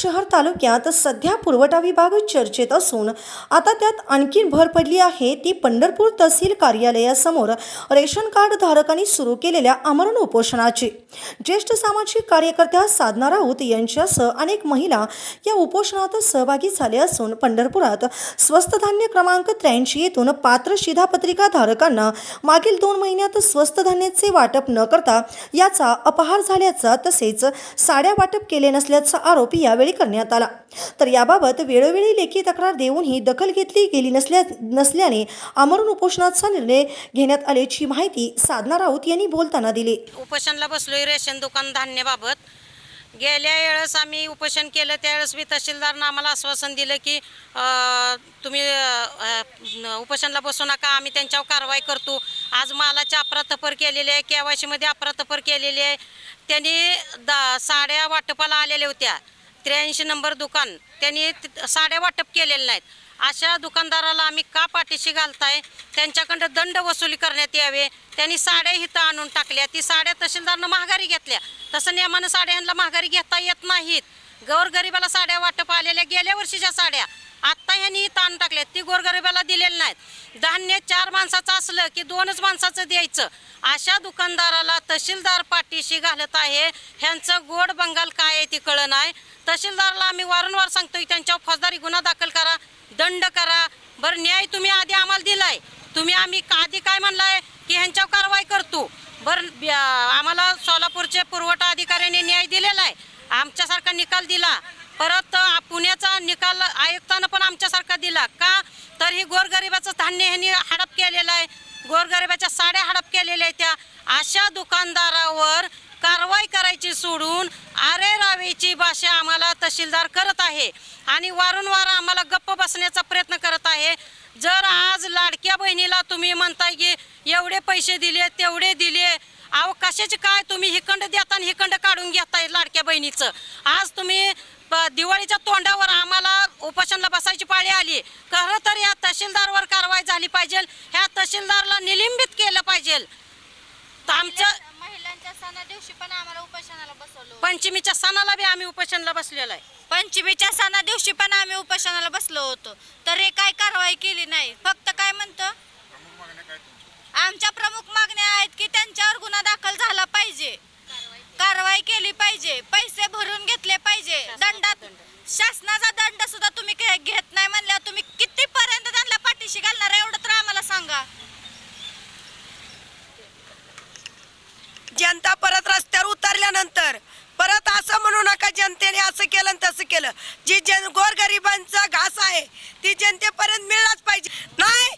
शहर तालुक्यात सध्या पुरवठा विभाग चर्चेत असून आता त्यात आणखी भर पडली आहे. ती पंढरपूर तहसील कार्यालयासमोर रेशन कार्ड धारकांनी सुरू केलेल्या आमरण उपोषणाची. ज्येष्ठ सामाजिक कार्यकर्त्या साधना राऊत यांच्यासह अनेक महिला या उपोषणात सहभागी झाले असून पंढरपुरात स्वस्त धान्य क्रमांक त्र्याऐंशी येथून पात्र शिधापत्रिका धारकांना मागील दोन महिन्यात स्वस्त धान्याचे वाटप न करता याचा अपहार झाल्याचा तसेच साड्या वाटप केले नसल्याचा आरोप यावेळी करण्यात आला. तर याबाबत वेळोवेळी लेखी तक्रार देऊनही दखल घेतली गेली नसल्या नसल्याने आमरण उपोषणाचा निर्णय घेण्यात आल्याची माहिती साधना राऊत यांनी बोलताना दिली. उपोषणला बसलोय रेशन दुकान धान्याबाबत. गेल्या वेळेस आम्ही उपोषण केलं त्यावेळेस मी तहसीलदारनं आम्हाला आश्वासन दिलं की तुम्ही उपोषणला बसू नका आम्ही त्यांच्यावर कारवाई करतो. आज मालाची अफरातफर केलेली आहे केवायशीमध्ये अफरातफर केलेली आहे. त्यांनी दा साड्या वाटपाला आलेल्या होत्या. त्र्याऐंशी नंबर दुकान. त्यांनी साड्या वाटप केलेल्या नाहीत. अशा दुकानदाराला आम्ही का पाठीशी घालताय? त्यांच्याकडं दंड वसुली करण्यात यावे. त्यांनी साड्या इथं आणून टाकल्या. ती साड्या तहसीलदारनं महागारी घेतल्या. तसं नियमानं साड्या ह्यांना महागारी घेता येत नाहीत. गोरगरिबाला साड्या वाटप आलेल्या गेल्या वर्षीच्या साड्या. आत्ता ह्यांनी इथं आणून टाकल्या. ती गोरगरिबाला दिलेली नाहीत. धान्य चार माणसाचं असलं की दोनच माणसाचं द्यायचं. अशा दुकानदाराला तहसीलदार पाठीशी घालत आहे. ह्यांचं गोड बंगाल काय आहे ती कळण नाही. तहसीलदारला आम्ही वारंवार सांगतोय त्यांच्यावर फौजदारी गुन्हा दाखल करा दंड करा. बरं न्याय तुम्ही आधी आम्हाला दिलाय. तुम्ही आम्ही का- आधी काय म्हणलाय? की ह्यांच्यावर कारवाई करतो. बरं आम्हाला सोलापूरचे पुरवठा अधिकाऱ्यांनी न्याय दिलेला आहे. आमच्यासारखा निकाल दिला. परत पुण्याचा निकाल आयुक्तानं पण आमच्यासारखा दिला. का? तर ही गोरगरिबाचं धान्य ह्यांनी हडप केलेलं आहे. गोरगरिबाच्या साड्या हडप केलेल्या आहेत त्या. अशा दुकानदारावर कारवाई करायची सोडून आरे रावेची भाषा आम्हाला तहसीलदार करत आहे आणि वारंवार आम्हाला गप्प बसण्याचा प्रयत्न करत आहे. जर आज लाडक्या बहिणीला तुम्ही म्हणताय की एवढे पैसे दिले तेवढे दिले अहो कशाचे काय तुम्ही हिकंड देता आणि हिकंड काढून घेताय लाडक्या बहिणीचं. आज तुम्ही प- दिवाळीच्या तोंडावर आम्हाला उपोषणला बसायची पाळी आली. खरं तर या तहसीलदारवर कारवाई झाली पाहिजे ह्या तहसीलदारला निलंबित केलं पाहिजे. तर महिलांच्या सणा दिवशी पण आम्हाला उपोषणाला बसवलो पंचमीच्या सणाला बी आम्ही उपोषणला बसलेलो आहे. पंचमीच्या सणा दिवशी पण आम्ही उपोषणाला बसलो होतो. तर हे काय कारवाई केली नाही. फक्त काय म्हणतो? आमच्या प्रमुख मागण्या आहेत की त्यांच्यावर गुन्हा दाखल झाला पाहिजे. कारवाई केली पाहिजे. पैसे भरून घेतले पाहिजे. दंडात शासनाचा दंड सुद्धा तुम्ही परत असं म्हणू नका जनतेने असं केलं आणि तसं केलं. जी जन गोरगरिबांचा घास आहे ती जनतेपर्यंत मिळलाच पाहिजे. नाही